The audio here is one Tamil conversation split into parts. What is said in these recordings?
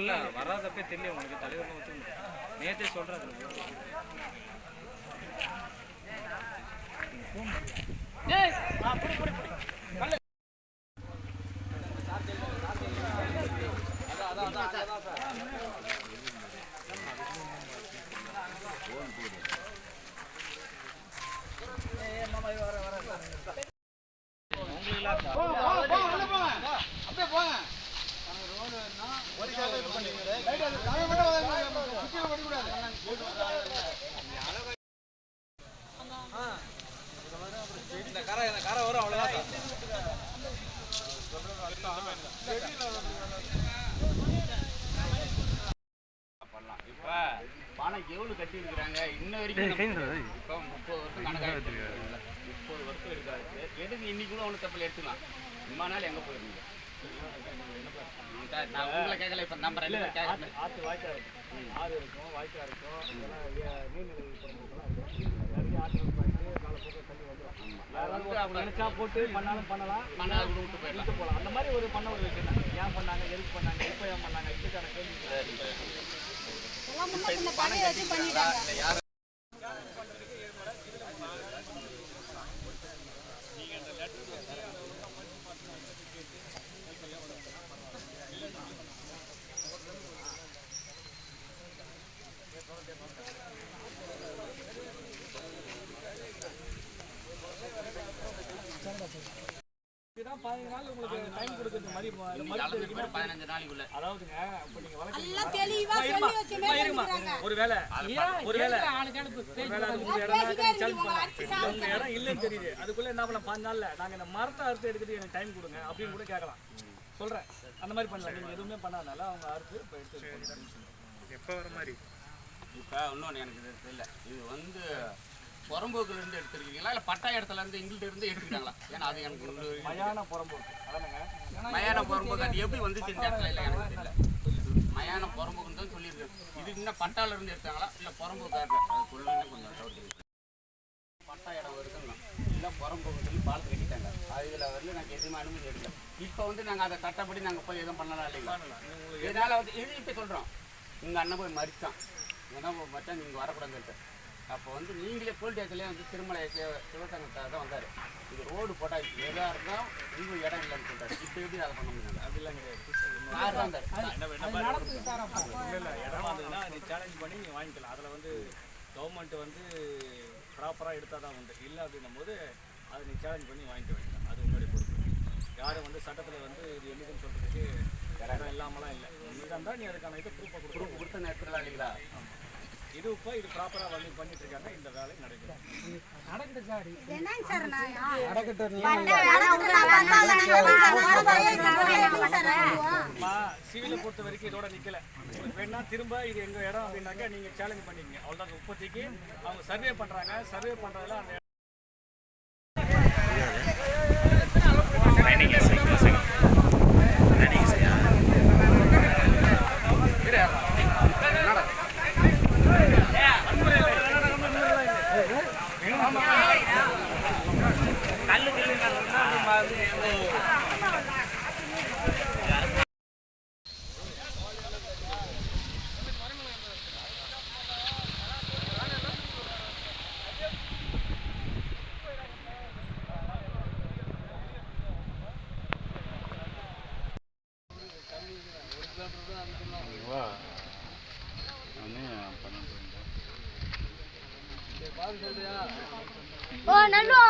வரல வராதப்பே தெரியல உங்களுக்கு தலைவர் நேற்றே சொல்கிறாரு இந்த கரை இந்த கரை வரும் அவ்வளோதான் பண்ணலாம் இப்ப பானை எவ்வளவு கட்டி இருக்கிறாங்க இன்ன வரைக்கும் இப்ப முப்பது வருஷம் கணக்காக முப்பது வருஷம் இருக்காது. எதுக்கு இன்னைக்கு கூட ஒன்று தப்பில் எடுத்துக்கலாம்? இம்மா நாள் எங்க போயிருந்தீங்க? நான் உங்களை கேட்கல இப்ப ரெண்டு கேட்கல ஆற்று வாய்க்கா இருக்கும். ஆறு இருக்கும் வாய்க்கா இருக்கும். நினைச்சா போட்டு பண்ணாலும் பண்ணலாம். விட்டு விட்டு போகலாம். அந்த மாதிரி ஒரு பண்ண ஒரு ஏன் பண்ணாங்க எதுக்கு பண்ணாங்க இப்போ ஏன் பண்ணாங்க இதுக்கான கேள்வி இப்ப இது பானை கட்டிக்கிறாங்களா இல்லை யாரும் இதுதான் பதினஞ்சு நாள் உங்களுக்கு டைம் கொடுக்குறது மாதிரி பதினஞ்சு நாளைக்குள்ள அதாவதுங்க இப்போ நீங்க பண்ணிக்கிறாங்க. ஒருவேளை ஒருவேளை இடம் இல்லைன்னு தெரியுது. அதுக்குள்ள என்ன பண்ணலாம்? பாஞ்சு நாள்ல நாங்க இந்த மரத்தை அறுத்து எடுத்துட்டு எனக்கு டைம் கொடுங்க அப்படின்னு கூட கேட்கலாம். சொல்றேன். அந்த மாதிரி பண்ணலாம். நீங்க எதுவுமே பண்ணாதனால அவங்க அறுத்து இப்போ எடுத்து எப்போ வர மாதிரி? இப்போ இன்னொன்று எனக்கு இது தெரியல. இது வந்து புறம்போக்குல இருந்து எடுத்திருக்கீங்களா? இல்லை பட்டா இடத்துல இருந்து எங்கள்கிட்ட இருந்து எடுத்துக்கிட்டாங்களா? ஏன்னா அது எனக்கு மயான புறம்போக்கு. அதானங்க மயான புறம்போக்கு அது எப்படி வந்துச்சு இந்த இடத்துல இல்லை எனக்கு தெரியல. மயான புறம்போக்குன்னு தான் சொல்லியிருக்கேன் இது இன்னும் பட்டால இருந்து எடுத்தாங்களா? இல்லை புறம்போக்காக அது சொல்லுங்க கொஞ்சம் டவுட் இருக்கு. பட்டா இடம் வருதுங்க இல்லை புறம்போக்கு சொல்லி பாலத்து கட்டிட்டாங்க. அது இதில் வந்து நாங்கள் எதுவுமே அனுமதி எடுக்கல. இப்போ வந்து நாங்கள் அதை சட்டப்படி நாங்கள் போய் எதுவும் பண்ணலாம் இல்லைங்களா? இதனால் வந்து இது இப்போ சொல்கிறோம் உங்கள் அண்ணன் போய் மறிச்சான். ஏன்னா மச்சான் நீங்கள் வரக்கூடாதுன்னு அப்போ வந்து நீங்களே போலீஸ் ஸ்டேஷன்லேயே வந்து திருமலை சிவ- சிவசங்கத்தை தான் வந்தார். இது ரோடு போட்டால் எதாக இருந்தால் உங்கள் இடம் இல்லைன்னு சொல்லிட்டாரு இப்போ எப்படி அதை பண்ண முடியாது அப்படிலாம் கிடையாது. இடம் வந்ததுன்னா நீ சேலஞ்ச் பண்ணி நீ வாங்கிக்கலாம். அதில் வந்து கவர்மெண்ட் வந்து ப்ராப்பராக எடுத்தால் தான் உண்டு. இல்லை அப்படின்னும் போது அதை நீ சேலஞ்ச் பண்ணி வாங்கிக்க வேண்டியதான் அது உங்களுடைய பொறுப்பு. யாரும் வந்து சட்டத்தில் வந்து இது என்னதுன்னு சொல்கிறதுக்கு இடம் இல்லாமலாம் இல்லை. நீ தான் நீ அதுக்கான இது ப்ரூஃபை கொடுக்கணும். ப்ரூஃப் கொடுத்து எடுத்துக்கலாம் இல்லைங்களா? இது இப்போ இது ப்ராப்பராக வந்து பண்ணிட்டு இருக்காங்க இந்த வேலை நடக்குது சிவில சிவிலை பொறுத்த வரைக்கும் இதோட நிக்கல. வேணா திரும்ப இது எங்க இடம் அப்படின்னாக்க நீங்க சேலஞ்ச் பண்ணிக்கங்க. அவ்வளோதான் இப்போதைக்கு அவங்க சர்வே பண்றாங்க. சர்வே பண்றதுல அந்த ஓ நல்லோ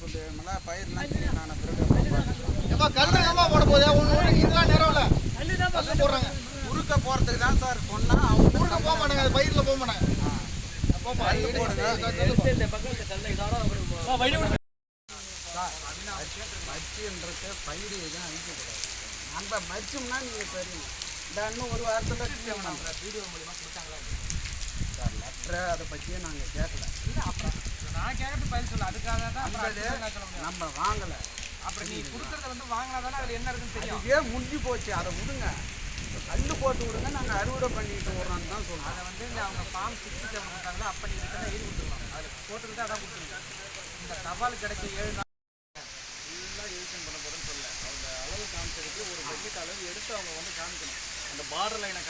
ஊருக்கு இதெல்லாம் நேரம் இல்ல. கல்லு போடுறாங்க. குறுக்க போறதுக்கு தான் சார் சொன்னா அவங்க ஊருக்க போக மாட்டாங்க, அது பயிர்ல போக மாட்டாங்க. மச்சுன்றது பயிர் எதுவும் அழிக்கக்கூடாது நம்ம மச்சோம்னா நீங்க தெரியும். இந்த இன்னும் ஒரு வாரத்தில் வீடியோ மூலியமாக கொடுத்தாங்களா? சார் லெட்டரை அதை பற்றியே நாங்கள் கேட்கல. நான் கேட்கறது பதில் சொல்லு. அதுக்காக தான் நம்ம வாங்கலை. அப்புறம் நீ கொடுக்கறத வந்து வாங்கினா தானே அதுல என்ன இருக்குன்னு தெரியும். இதே முடிஞ்சு போச்சு. அதை விடுங்க. கல் போட்டு விடுங்க. நாங்கள் அறுவடை பண்ணிட்டு வர்றோம்னு தான் சொல்கிறோம் அதை வந்து அவங்க ஃபார்ம் சிக்ஸ்டி செவன் கொடுத்தாங்களோ அப்போ நீ ரிட்டர்ன் எழுதி கொடுத்துருவாங்க அதில் போட்டுக்கிட்டு அதான் கொடுத்துருங்க இந்த தபால் கிடைச்ச ஏழு நாள் ஃபுல்லாக எடிஷன் பண்ண போகிறேன்னு சொல்லல அவங்க அளவு காமிச்சதுக்கு ஒரு பட்ஜெட் அளவு எடுத்து அவங்க வந்து காமிக்கணும் அந்த பார்டர் லைனை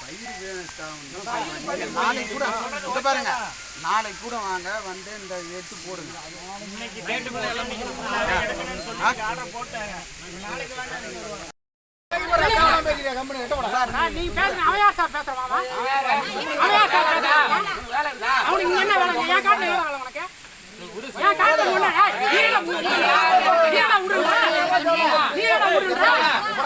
பயிர் வேணும் நாளைக்கு கூட இங்க பாருங்க நாளைக்கு கூட வாங்க வந்து இந்த எடுத்து போடுங்க. நீ பேசுற அவன் யார் சார் பேசுறான் அவன் அவன் யார் சார் பேசுறான் அவனுக்கு என்ன வேலை என் காட்டுல வேலை உனக்கு? என் காட்டுல நீ என்ன விடுற?